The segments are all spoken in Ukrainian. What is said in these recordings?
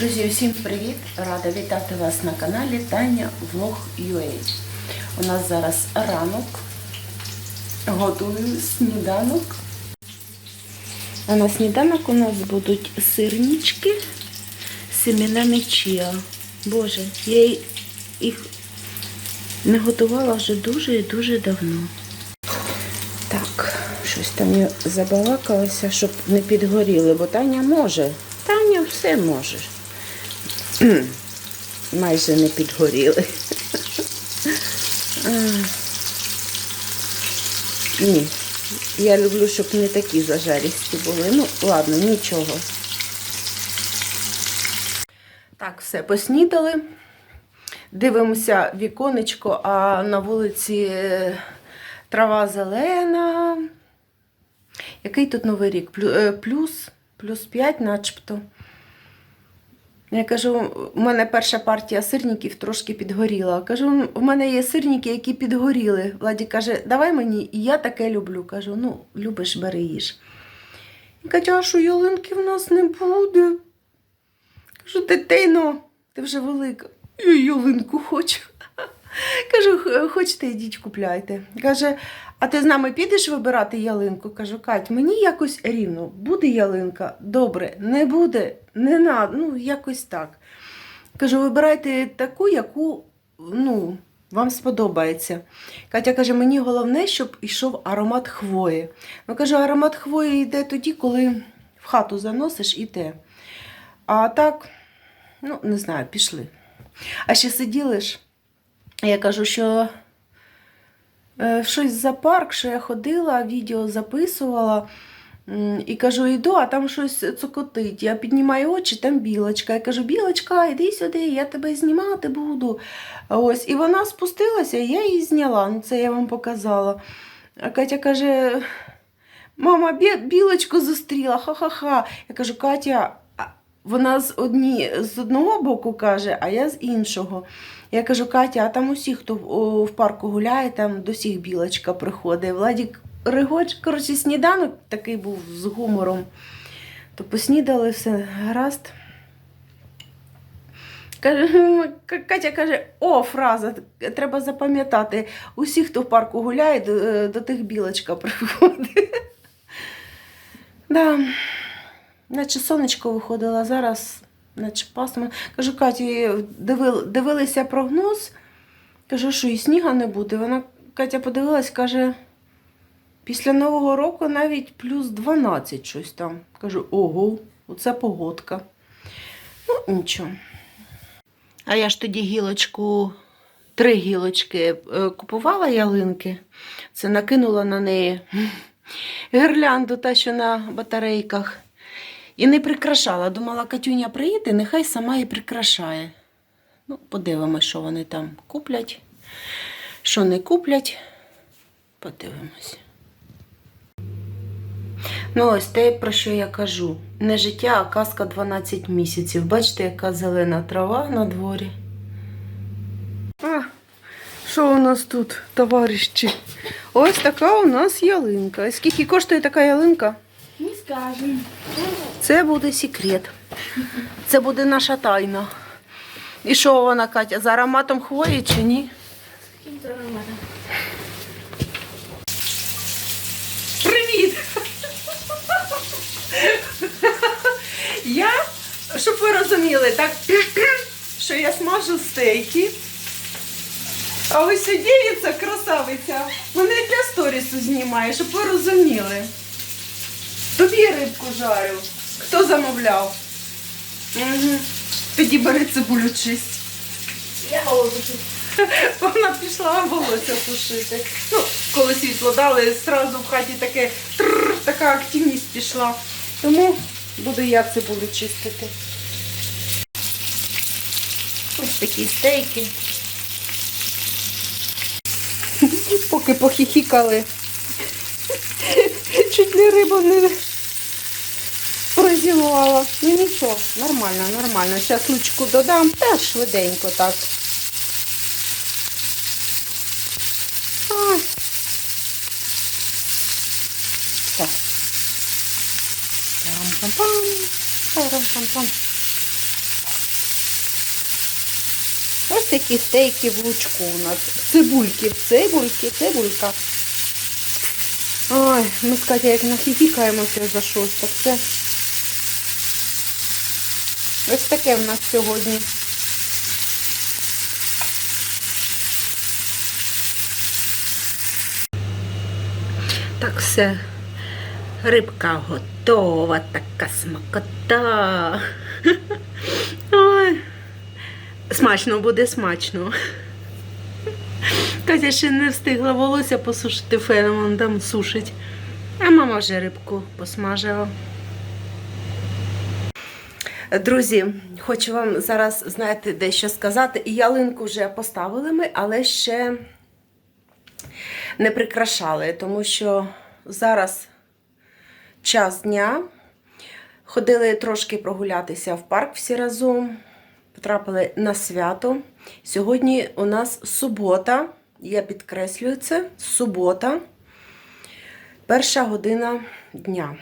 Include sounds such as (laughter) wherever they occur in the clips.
Друзі, усім привіт! Рада вітати вас на каналі Таня Влог UA. У нас зараз ранок. Готую сніданок. А на сніданок у нас будуть сирнички з семенами чіа. Боже, я їх не готувала вже дуже і дуже давно. Так, щось там я забалакалася, щоб не підгоріли, бо Таня може. Таня все може. (clears throat) Майже не підгоріли. Ні. Я люблю, щоб не такі зажарісті були. Ну, ладно, нічого. Так, все, поснідали. Дивимося віконечко, а на вулиці е, трава зелена. Який тут новий рік? Е, Плюс, плюс 5 начебто. Я кажу, у мене перша партія сирників трошки підгоріла. Кажу, у мене є сирники, які підгоріли. Владі каже, давай мені, і я таке люблю. Кажу, ну, любиш, бери їж. І каже, а що ялинки в нас не буде? Кажу, дитино, ти вже велика. Я ялинку хочу. (laughs) Кажу, хочете, йдіть купляйте. Каже, а ти з нами підеш вибирати ялинку? Кажу, Кать, мені якось рівно. Буде ялинка? Добре, не буде, не надо, ну якось так. Кажу, вибирайте таку, яку ну, вам сподобається. Катя каже, мені головне, щоб йшов аромат хвої. Ну, кажу, аромат хвої йде тоді, коли в хату заносиш і те. А так, ну, не знаю, пішли. А ще сиділи ж. Я кажу, що щось за парк, що я ходила, відео записувала. І кажу, йду, а там щось цокотить. Я піднімаю очі, там білочка. Я кажу, білочка, іди сюди, я тебе знімати буду. Ось, і вона спустилася, я її зняла. Ну, це я вам показала. А Катя каже: мама, бі- білочку зустріла, ха-ха-ха. Я кажу, Катя, вона з, одні, з одного боку каже, а я з іншого. Я кажу, Катя, а там усі, хто в парку гуляє, там до всіх білочка приходить. Владік Ригоч, коротше, сніданок такий був з гумором. То поснідали все гаразд. Катя каже, о, фраза, треба запам'ятати. Усі, хто в парку гуляє, до, до тих білочка приходить. (laughs) Да. Наче сонечко виходило, зараз, наче пасмо. Кажу, Каті, дивили, дивилися прогноз. Кажу, що і сніга не буде. Вона Катя подивилась, каже, після Нового року навіть плюс 12 щось там. Кажу, ого, оце погодка. Ну, нічого. А я ж тоді гілочку, три гілочки е, купувала ялинки. Це накинула на неї (laughs) гірлянду, та що на батарейках. І не прикрашала. Думала, Катюня приїде, нехай сама і прикрашає. Ну, подивимось, що вони там куплять. Що не куплять, подивимось. Ну, ось те, про що я кажу. Не життя, а казка 12 місяців. Бачите, яка зелена трава на дворі. А, що у нас тут, товариші? Ось така у нас ялинка. Скільки коштує така ялинка? Не скажем. Це буде секрет. Це буде наша тайна. І що вона, Катя, з ароматом хвої чи ні? Каким-то ароматом. Привіт! Я, щоб ви розуміли, так, що я смажу стейки. А ось дівиця, красавиця, мене для сторісу знімає, щоб ви розуміли. Тобі рибку жарю. Хто замовляв? Угу. Тоді бери цибулю чисть. Я голову (laughs) Вона пішла волосся сушити. Ну, коли світло дали, зразу в хаті таке тррр, така активність пішла. Тому буду я цибулю чистити. Ось такі стейки. (laughs) Поки похихікали. Чуть не рибу не прозівала. Ну нічого, нормально, нормально. Зараз лучку додам, та швиденько так. Ай. Пам-пам-пам. такі стейки в лучку у нас. Цибульки, цибульки, цибулька. Ой, ми з Катя як нахихікаємося за щось, так це. Ось таке в нас сьогодні. Так, все. Рибка готова, така смакота. (laughs) Ой. Смачно буде смачно. Катя ще не встигла волосся посушити феном, вон там сушить. А мама вже рибку посмажила. Друзі, хочу вам зараз, знаєте, дещо сказати. І Ялинку вже поставили ми, але ще не прикрашали, тому що зараз час дня. Ходили трошки прогулятися в парк всі разом, потрапили на свято. Сьогодні у нас субота, я підкреслюю це, субота, перша година дня.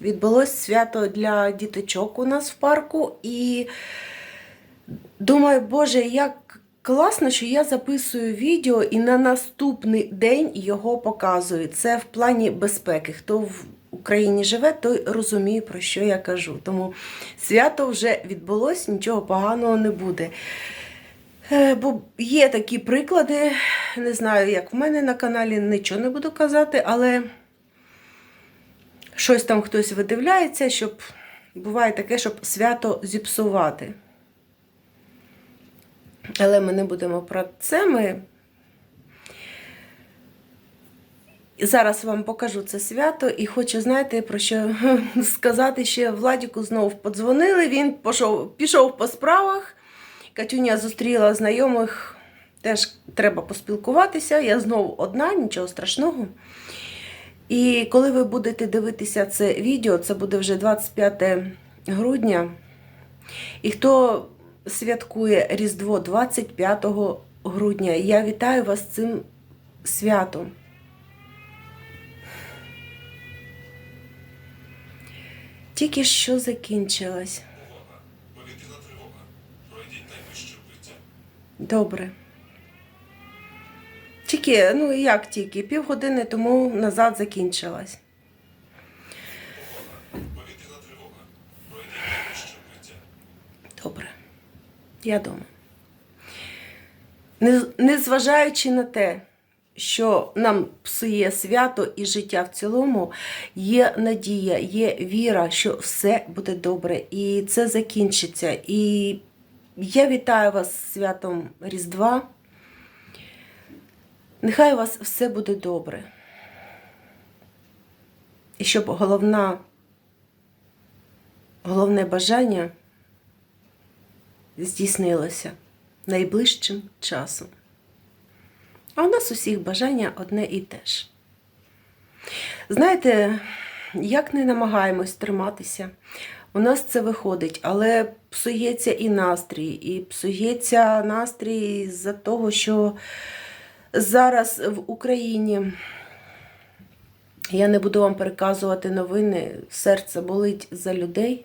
Відбулось свято для діточок у нас в парку, і думаю, Боже, як класно, що я записую відео і на наступний день його показую. Це в плані безпеки. Хто в Україні живе, той розуміє, про що я кажу. Тому свято вже відбулось, нічого поганого не буде. Е, Бо є такі приклади, не знаю, як в мене на каналі, нічого не буду казати, але щось там хтось видивляється, щоб буває таке, щоб свято зіпсувати. Але ми не будемо про це. Ми зараз вам покажу це свято і хочу, знаєте, про що (laughs) сказати ще Владіку знову подзвонили. Він пішов, пішов по справах. Катюня зустріла знайомих, теж треба поспілкуватися. Я знову одна, нічого страшного. І коли ви будете дивитися це відео, це буде вже 25 грудня. І хто святкує Різдво 25 грудня, я вітаю вас з цим святом. Тільки що укриття. Добре. Тільки, ну як тільки, півгодини тому назад закінчилась. Добре. Я дома. Не- Незважаючи на те, що нам псує свято і життя в цілому, є надія, є віра, що все буде добре і це закінчиться. І я вітаю вас з святом Різдва. Нехай у вас все буде добре. І щоб головна, головне бажання здійснилося найближчим часом. А у нас усіх бажання одне і те ж. Знаєте, як не намагаємось триматися, у нас це виходить, але псується і настрій, і псується настрій з-за того, що зараз в Україні я не буду вам переказувати новини, серце болить за людей.